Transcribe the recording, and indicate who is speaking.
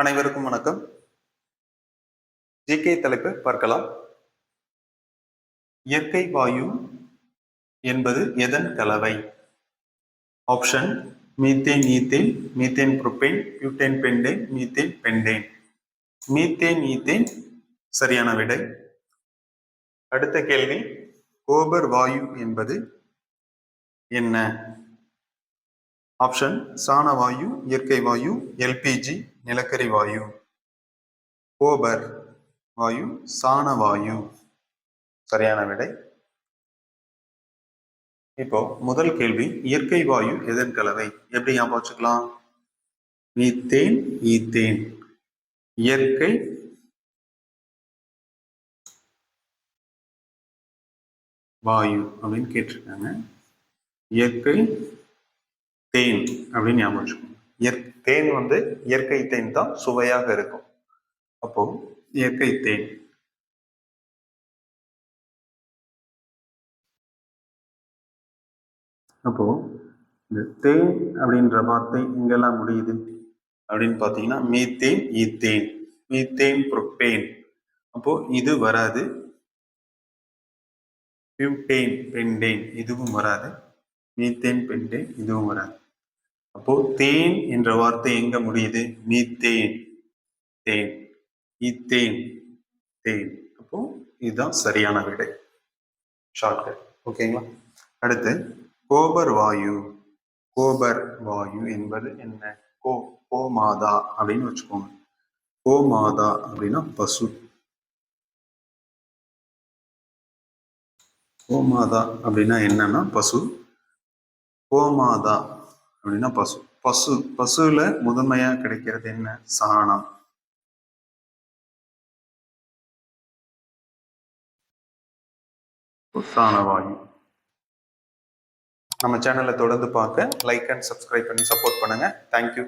Speaker 1: அனைவருக்கும் வணக்கம். ஜிகே தலைப்பு பார்க்கலாம். இயற்கை வாயு என்பது எதன் கலவை? Option methane ethane methane propane butane pentane methane pentane. Methane ethane சரியான விடை. அடுத்த கேள்வி கோபர் வாயு என்பது என்ன? ஆப்ஷன் சாண வாயு இயற்கை வாயு எல்பிஜி நிலக்கரி வாயு. கோபர் வாயு சாண வாயு. சரியான விடை. இப்போ முதல் கேள்வி இயற்கை வாயு எதன் கலவை? எப்படி ஞாபகம் வச்சுக்கலாம்? Methane ethane. இயற்கை வாயு அப்படின்னு கேட்டிருக்காங்க. இயற்கை தேன் அப்படின்னு ஞாபகம் வச்சுக்கோங்க. இயற் தேன் வந்து இயற்கை தேன் தான் சுவையாக இருக்கும். அப்போ இயற்கை தேன். அப்போ இந்த தேன் அப்படின்ற வார்த்தை எங்கெல்லாம் முடியுது? அப்படின்னு பார்த்தீங்கன்னா மீத்தேன் ஈத்தேன். Methane propane. அப்போ இது வராது. பியூட்டேன் பெண்டேன் இதுவும் வராது. மீத்தேன் பெண்டேன் இதுவும் வராது. அப்போ தேன் என்ற வார்த்தை எங்க முடியுது? மீத்தேன் தேன். இத்தேன் தேன். அப்போ இதுதான் சரியான விடை. ஷார்ட்கட் ஓகேங்களா அடுத்து கோபர் வாயு. கோபர் வாயு என்பது என்ன? கோ கோமாதா அப்படின்னு வச்சுக்கோங்க. கோமாதா அப்படின்னா பசு. கோமாதா அப்படின்னா என்னன்னா பசு. கோமாதா அப்படின்னா பசு. பசு பசுவில் முதன்மையா கிடைக்கிறது என்ன? சாணம். வாயு. நம்ம சேனலை தொடர்ந்து பார்க்க லைக் அண்ட் சப்ஸ்கிரைப் பண்ணி சப்போர்ட் பண்ணுங்க. Thank you